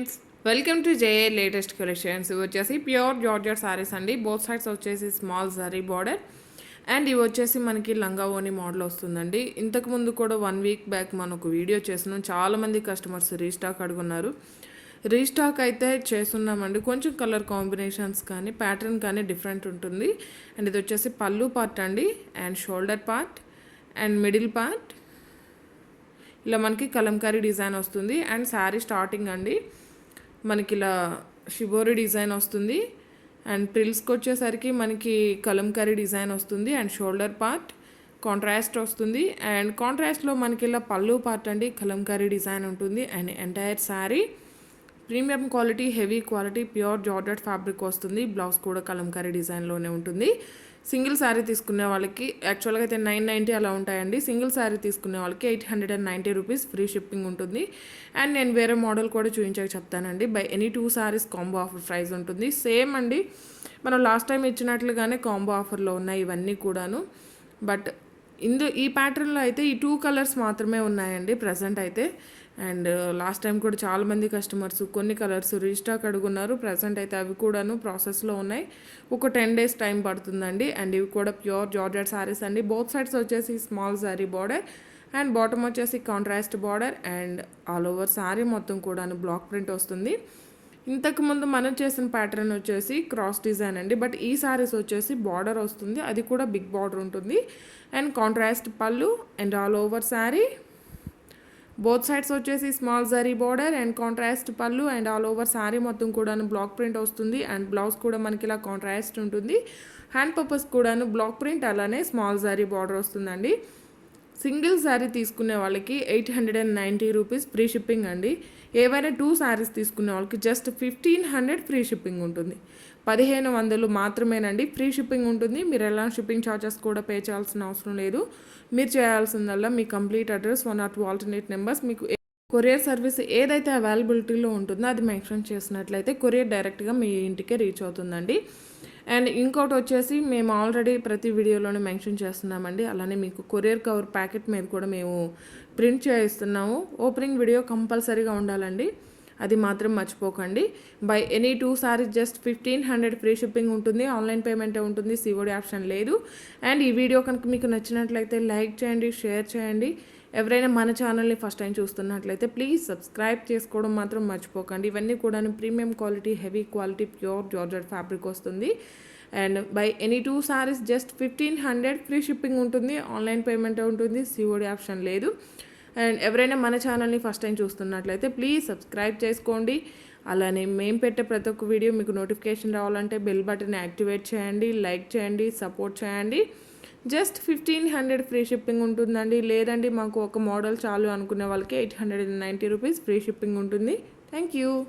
Friends welcome to J A latest collections. ఇవి వచ్చేసి pure georgette sarees అండి. బోత్ సైడ్స్ వచ్చేసి స్మాల్ సారీ బార్డర్. అండ్ ఇవి వచ్చేసి మనకి లంగా ఓని మోడల్ వస్తుందండి. ఇంతకు ముందు కూడా వన్ వీక్ బ్యాక్ మనం ఒక వీడియో చేస్తున్నాం చాలామంది కస్టమర్స్ రీస్టాక్ అడుగున్నారు. రీస్టాక్ అయితే చేస్తున్నామండి. కొంచెం కలర్ కాంబినేషన్స్ కానీ ప్యాటర్న్ కానీ డిఫరెంట్ ఉంటుంది. అండ్ ఇది వచ్చేసి పళ్ళు పార్ట్ అండి. And shoulder part. And middle part. ఇలా మనకి కలంకారీ డిజైన్ వస్తుంది. అండ్ శారీ స్టార్టింగ్ అండి. మనకి ఇలా షిబోరి డిజైన్ వస్తుంది. అండ్ ప్రిల్స్కి వచ్చేసరికి మనకి కలంకారీ డిజైన్ వస్తుంది అండ్ షోల్డర్ పార్ట్ కాంట్రాస్ట్ వస్తుంది. అండ్ కాంట్రాస్ట్లో మనకి ఇలా పళ్ళు పార్ట్ అండి కలంకారీ డిజైన్ ఉంటుంది. And entire saree premium quality heavy quality pure georgette fabric వస్తుంది. బ్లౌజ్ కూడా కలంకారీ డిజైన్లోనే ఉంటుంది. సింగిల్ శారీ తీసుకునే వాళ్ళకి యాక్చువల్గా అయితే నైన్ నైంటీ అలా ఉంటాయండి. సింగిల్ శారీ తీసుకునే వాళ్ళకి eight hundred and ninety rupees free shipping ఉంటుంది. అండ్ నేను వేరే మోడల్ కూడా చూపించాక చెప్తానండి. Buy any two sarees combo offer price ఉంటుంది. సేమ్ అండి. మనం లాస్ట్ టైం ఇచ్చినట్లుగానే కాంబో ఆఫర్లో ఉన్నాయి ఇవన్నీ కూడాను. బట్ ఇందు ఈ ప్యాటర్న్లో అయితే ఈ టూ కలర్స్ మాత్రమే ఉన్నాయండి. ప్రజెంట్ అయితే అండ్ లాస్ట్ టైం కూడా చాలామంది కస్టమర్స్ కొన్ని కలర్స్ రీస్టాక్ అడుగున్నారు. ప్రజెంట్ అయితే అవి కూడాను ప్రాసెస్లో ఉన్నాయి. ఒక టెన్ డేస్ టైం పడుతుందండి. అండ్ ఇవి కూడా ప్యూర్ జార్జెట్ శారీస్ అండి. బోత్ సైడ్స్ వచ్చేసి small saree border and bottom వచ్చేసి contrast border and all over saree మొత్తం కూడాను బ్లాక్ ప్రింట్ వస్తుంది. ఇంతకుముందు మనం చేసిన ప్యాటర్న్ వచ్చేసి క్రాస్ డిజైన్ అండి. బట్ ఈ సారీస్ వచ్చేసి బార్డర్ వస్తుంది. అది కూడా బిగ్ బార్డర్ ఉంటుంది. And contrast pallu and all over saree both sides వచ్చేసి small zari border and contrast pallu and all over saree మొత్తం కూడాను బ్లాక్ ప్రింట్ వస్తుంది అండ్ బ్లౌజ్ కూడా మనకి ఇలా కాంట్రాస్ట్ ఉంటుంది. హ్యాండ్ పర్పస్ కూడాను బ్లాక్ ప్రింట్ అలానే స్మాల్ జరీ బార్డర్ వస్తుందండి. సింగిల్ శారీ తీసుకునే వాళ్ళకి eight hundred and ninety rupees free shipping అండి. ఏవైనా టూ శారీస్ తీసుకునే వాళ్ళకి just fifteen hundred free shipping ఉంటుంది. పదిహేను వందలు మాత్రమేనండి ఫ్రీ షిప్పింగ్ ఉంటుంది. మీరు ఎలా షిప్పింగ్ ఛార్జెస్ కూడా పే చేయాల్సిన అవసరం లేదు. మీరు చేయాల్సిందల్లా మీ complete address one or two alternate numbers. మీకు కొరియర్ సర్వీస్ ఏదైతే అవైలబిలిటీలో ఉంటుందో అది మెన్షన్ చేసినట్లయితే కొరియర్ డైరెక్ట్గా మీ ఇంటికే రీచ్ అవుతుందండి. అండ్ ఇంకోటి వచ్చేసి మేము ఆల్రెడీ ప్రతి వీడియోలోనే మెన్షన్ చేస్తున్నామండి. అలానే మీకు కొరియర్ కవర్ ప్యాకెట్ మీద కూడా మేము ప్రింట్ చేయిస్తున్నాము. ఓపెనింగ్ వీడియో కంపల్సరీగా ఉండాలండి. అది మాత్రం మర్చిపోకండి. Buy any two sarees just fifteen hundred free shipping ఉంటుంది. ఆన్లైన్ పేమెంటే ఉంటుంది. సివోడి ఆప్షన్ లేదు. అండ్ ఈ వీడియో కనుక మీకు నచ్చినట్లయితే లైక్ చేయండి షేర్ చేయండి. ఎవరైనా మన ఛానల్ని ఫస్ట్ టైం చూస్తున్నట్లయితే ప్లీజ్ సబ్స్క్రైబ్ చేసుకోవడం మాత్రం మర్చిపోకండి. ఇవన్నీ కూడా premium quality heavy quality pure georgette fabric వస్తుంది. And buy any two sarees just fifteen hundred free shipping ఉంటుంది ఆన్లైన్ పేమెంట్ ఉంటుంది సిఓడి ఆప్షన్ లేదు. అండ్ ఎవరైనా మన ఛానల్ని ఫస్ట్ టైం చూస్తున్నట్లయితే ప్లీజ్ సబ్స్క్రైబ్ చేసుకోండి. అలానే మేము పెట్టే ప్రతి ఒక్క వీడియో మీకు నోటిఫికేషన్ రావాలంటే బెల్ బటన్ యాక్టివేట్ చేయండి లైక్ చేయండి సపోర్ట్ చేయండి. Just fifteen hundred free shipping ఉంటుందండి. లేదండి మాకు ఒక మోడల్ చాలు అనుకునే వాళ్ళకి eight hundred and ninety rupees free shipping ఉంటుంది. Thank you.